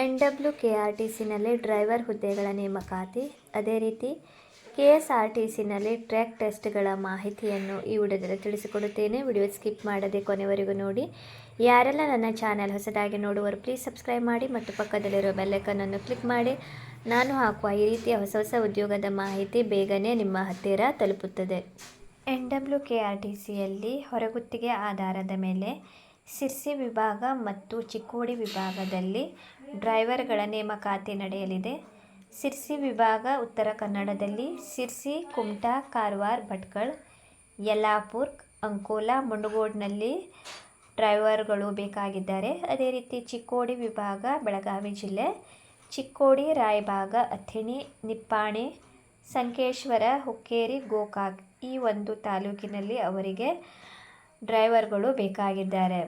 N W K R T ಸಿನಲ್ಲಿ driver ಹುದ್ದೆಗಳ ನೇಮಕಾತಿ, ಅದೇ ರೀತಿ ಕೆ ಎಸ್ ಆರ್ ಟಿ ಸಿನಲ್ಲಿ ಟ್ರ್ಯಾಕ್ ಟೆಸ್ಟ್ಗಳ ಮಾಹಿತಿಯನ್ನು ಈ ವಿಡಿಯೋದಲ್ಲಿ ತಿಳಿಸಿಕೊಡುತ್ತೇನೆ. ವಿಡಿಯೋ ಸ್ಕಿಪ್ ಮಾಡದೆ ಕೊನೆವರೆಗೂ ನೋಡಿ. ಯಾರೆಲ್ಲ ನನ್ನ ಚಾನೆಲ್ ಹೊಸದಾಗಿ ನೋಡುವರು ಪ್ಲೀಸ್ ಸಬ್ಸ್ಕ್ರೈಬ್ ಮಾಡಿ ಮತ್ತು ಪಕ್ಕದಲ್ಲಿರುವ ಬೆಲ್ಲೈಕನ್ನನ್ನು ಕ್ಲಿಕ್ ಮಾಡಿ. ನಾನು ಹಾಕುವ ಈ ರೀತಿಯ ಹೊಸ ಹೊಸ ಉದ್ಯೋಗದ ಮಾಹಿತಿ ಬೇಗನೆ ನಿಮ್ಮ ಹತ್ತಿರ ತಲುಪುತ್ತದೆ. N W K R T ಸಿಯಲ್ಲಿ ಹೊರಗುತ್ತಿಗೆ ಆಧಾರದ ಮೇಲೆ ಸಿರ್ಸಿ ವಿಭಾಗ ಮತ್ತು ಚಿಕ್ಕೋಡಿ ವಿಭಾಗದಲ್ಲಿ ಡ್ರೈವರ್ಗಳ ನೇಮಕಾತಿ ನಡೆಯಲಿದೆ. ಸಿರ್ಸಿ ವಿಭಾಗ ಉತ್ತರ ಕನ್ನಡದಲ್ಲಿ ಸಿರ್ಸಿ, ಕುಮಟಾ, ಕಾರವಾರ, ಭಟ್ಕಳ, ಯಲ್ಲಾಪುರ್, ಅಂಕೋಲಾ ಮುಂಡಗೋಡ್ನಲ್ಲಿ ಡ್ರೈವರ್ಗಳು ಬೇಕಾಗಿದ್ದಾರೆ. ಅದೇ ರೀತಿ ಚಿಕ್ಕೋಡಿ ವಿಭಾಗ, ಬೆಳಗಾವಿ ಜಿಲ್ಲೆ, ಚಿಕ್ಕೋಡಿ, ರಾಯಭಾಗ, ಅಥಣಿ, ನಿಪ್ಪಾಣಿ, ಸಂಕೇಶ್ವರ, ಹುಕ್ಕೇರಿ, ಗೋಕಾಕ್ ಈ ಒಂದು ತಾಲೂಕಿನಲ್ಲಿ ಅವರಿಗೆ ಡ್ರೈವರ್ಗಳು ಬೇಕಾಗಿದ್ದಾರೆ.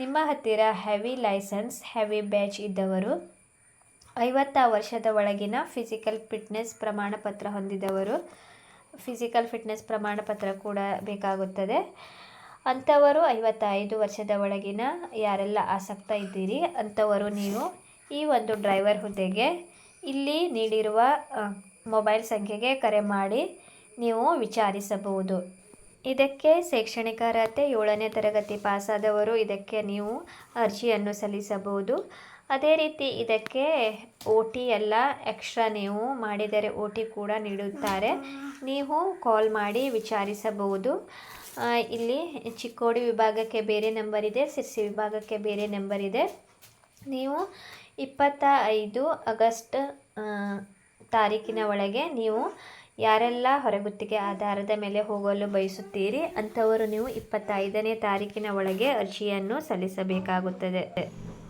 ನಿಮ್ಮ ಹತ್ತಿರ ಹೆವಿ ಲೈಸೆನ್ಸ್, ಹೆವಿ ಬ್ಯಾಚ್ ಇದ್ದವರು, ಐವತ್ತ ವರ್ಷದ ಒಳಗಿನ ಫಿಸಿಕಲ್ ಫಿಟ್ನೆಸ್ ಪ್ರಮಾಣಪತ್ರ ಹೊಂದಿದವರು, ಫಿಸಿಕಲ್ ಫಿಟ್ನೆಸ್ ಪ್ರಮಾಣಪತ್ರ ಕೂಡ ಬೇಕಾಗುತ್ತದೆ. ಅಂಥವರು ಐವತ್ತೈದು ವರ್ಷದ ಒಳಗಿನ ಯಾರೆಲ್ಲ ಆಸಕ್ತ ಇದ್ದೀರಿ, ಅಂಥವರು ನೀವು ಈ ಒಂದು ಡ್ರೈವರ್ ಹುದ್ದೆಗೆ ಇಲ್ಲಿ ನೀಡಿರುವ ಮೊಬೈಲ್ ಸಂಖ್ಯೆಗೆ ಕರೆ ಮಾಡಿ ನೀವು ವಿಚಾರಿಸಬಹುದು. ಇದಕ್ಕೆ ಶೈಕ್ಷಣಿಕ ಅರ್ಹತೆ ಏಳನೇ ತರಗತಿ ಪಾಸಾದವರು ಇದಕ್ಕೆ ನೀವು ಅರ್ಜಿಯನ್ನು ಸಲ್ಲಿಸಬಹುದು. ಅದೇ ರೀತಿ ಇದಕ್ಕೆ ಓ ಟಿ ಎಲ್ಲ ಎಕ್ಸ್ಟ್ರಾ ನೀವು ಮಾಡಿದರೆ ಓ ಟಿ ಕೂಡ ನೀಡುತ್ತಾರೆ. ನೀವು ಕಾಲ್ ಮಾಡಿ ವಿಚಾರಿಸಬಹುದು. ಇಲ್ಲಿ ಚಿಕ್ಕೋಡಿ ವಿಭಾಗಕ್ಕೆ ಬೇರೆ ನಂಬರ್ ಇದೆ ಸಿರ್ಸಿ ವಿಭಾಗಕ್ಕೆ ಬೇರೆ ನಂಬರ್ ಇದೆ. ನೀವು ಇಪ್ಪತ್ತ ಐದು ಆಗಸ್ಟ್ ತಾರೀಕಿನ ಒಳಗೆ ನೀವು ಯಾರೆಲ್ಲ ಹೊರಗುತ್ತಿಗೆ ಆಧಾರದ ಮೇಲೆ ಹೋಗಲು ಬಯಸುತ್ತೀರಿ, ಅಂಥವರು ನೀವು ಇಪ್ಪತ್ತೈದನೇ ತಾರೀಕಿನ ಒಳಗೆ ಅರ್ಜಿಯನ್ನು ಸಲ್ಲಿಸಬೇಕಾಗುತ್ತದೆ.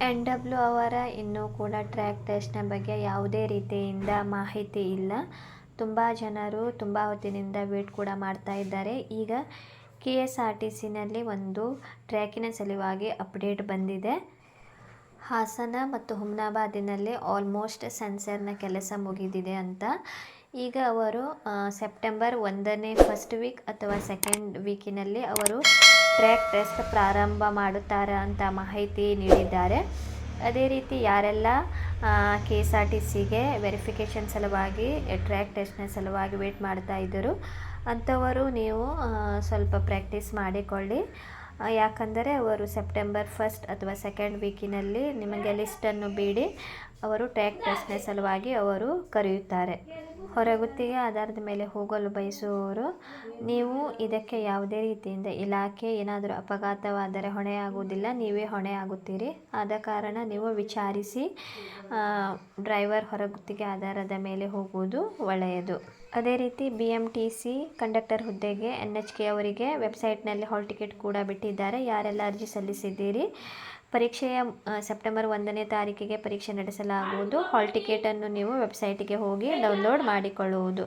ಎನ್ ಡಬ್ಲ್ಯೂ ಅವರ ಇನ್ನೂ ಕೂಡ ಟ್ರ್ಯಾಕ್ ಟೆಸ್ಟ್ನ ಬಗ್ಗೆ ಯಾವುದೇ ರೀತಿಯಿಂದ ಮಾಹಿತಿ ಇಲ್ಲ. ತುಂಬ ಜನರು ತುಂಬ ಹೊತ್ತಿನಿಂದ ವೇಟ್ ಕೂಡ ಮಾಡ್ತಾ ಇದ್ದಾರೆ. ಈಗ ಕೆ ಎಸ್ ಆರ್ ಟಿ ಸಿನಲ್ಲಿ ಒಂದು ಟ್ರ್ಯಾಕಿನ ಸಲುವಾಗಿ ಅಪ್ಡೇಟ್ ಬಂದಿದೆ. ಹಾಸನ ಮತ್ತು ಹುಮ್ನಾಬಾದಿನಲ್ಲಿ ಆಲ್ಮೋಸ್ಟ್ ಸೆನ್ಸರ್ನ ಕೆಲಸ ಮುಗಿದಿದೆ ಅಂತ. ಈಗ ಅವರು ಸೆಪ್ಟೆಂಬರ್ ಒಂದನೇ ಫಸ್ಟ್ ವೀಕ್ ಅಥವಾ ಸೆಕೆಂಡ್ ವೀಕಿನಲ್ಲಿ ಅವರು ಟ್ರ್ಯಾಕ್ ಟೆಸ್ಟ್ ಪ್ರಾರಂಭ ಮಾಡುತ್ತಾರೆ ಅಂತ ಮಾಹಿತಿ ನೀಡಿದ್ದಾರೆ. ಅದೇ ರೀತಿ ಯಾರೆಲ್ಲ ಕೆ ಎಸ್ ಆರ್ ಟಿ ಸಿಗೆ ವೆರಿಫಿಕೇಷನ್ ಸಲುವಾಗಿ ಟ್ರ್ಯಾಕ್ ಟೆಸ್ಟ್ನ ಸಲುವಾಗಿ ವೇಟ್ ಮಾಡ್ತಾ ಇದ್ದರು, ಅಂಥವರು ನೀವು ಸ್ವಲ್ಪ ಪ್ರಾಕ್ಟೀಸ್ ಮಾಡಿಕೊಳ್ಳಿ. ಯಾಕಂದರೆ ಅವರು ಸೆಪ್ಟೆಂಬರ್ ಫಸ್ಟ್ ಅಥವಾ ಸೆಕೆಂಡ್ ವೀಕಿನಲ್ಲಿ ನಿಮಗೆ ಲಿಸ್ಟನ್ನು ಬಿಡಿ ಅವರು ಟ್ಯಾಕ್ ಟೆಸ್ಟ್ನ ಸಲುವಾಗಿ ಅವರು ಕರೆಯುತ್ತಾರೆ. ಹೊರಗುತ್ತಿಗೆ ಆಧಾರದ ಮೇಲೆ ಹೋಗಲು ಬಯಸುವವರು, ನೀವು ಇದಕ್ಕೆ ಯಾವುದೇ ರೀತಿಯಿಂದ ಇಲಾಖೆ ಏನಾದರೂ ಅಪಘಾತವಾದರೆ ಹೊಣೆಯಾಗುವುದಿಲ್ಲ, ನೀವೇ ಹೊಣೆ ಆಗುತ್ತೀರಿ ಆದ ಕಾರಣ ನೀವು ವಿಚಾರಿಸಿ ಡ್ರೈವರ್ ಹೊರಗುತ್ತಿಗೆ ಆಧಾರದ ಮೇಲೆ ಹೋಗುವುದು ಒಳ್ಳೆಯದು. ಅದೇ ರೀತಿ B M T C conductor ಹುದ್ದೆಗೆ ಎನ್ ಎಚ್ ಕೆ ಅವರಿಗೆ ವೆಬ್ಸೈಟ್ನಲ್ಲಿ ಹಾಲ್ ಟಿಕೆಟ್ ಕೂಡ ಬಿಟ್ಟಿದ್ದಾರೆ. ಯಾರೆಲ್ಲ ಅರ್ಜಿ ಸಲ್ಲಿಸಿದ್ದೀರಿ ಪರೀಕ್ಷೆಯ ಸೆಪ್ಟೆಂಬರ್ ಒಂದನೇ ತಾರೀಕಿಗೆ ಪರೀಕ್ಷೆ ನಡೆಸಲಾಗುವುದು. ಹಾಲ್ ಟಿಕೆಟನ್ನು ನೀವು ವೆಬ್ಸೈಟಿಗೆ ಹೋಗಿ ಡೌನ್ಲೋಡ್ ಮಾಡಿಕೊಳ್ಳುವುದು.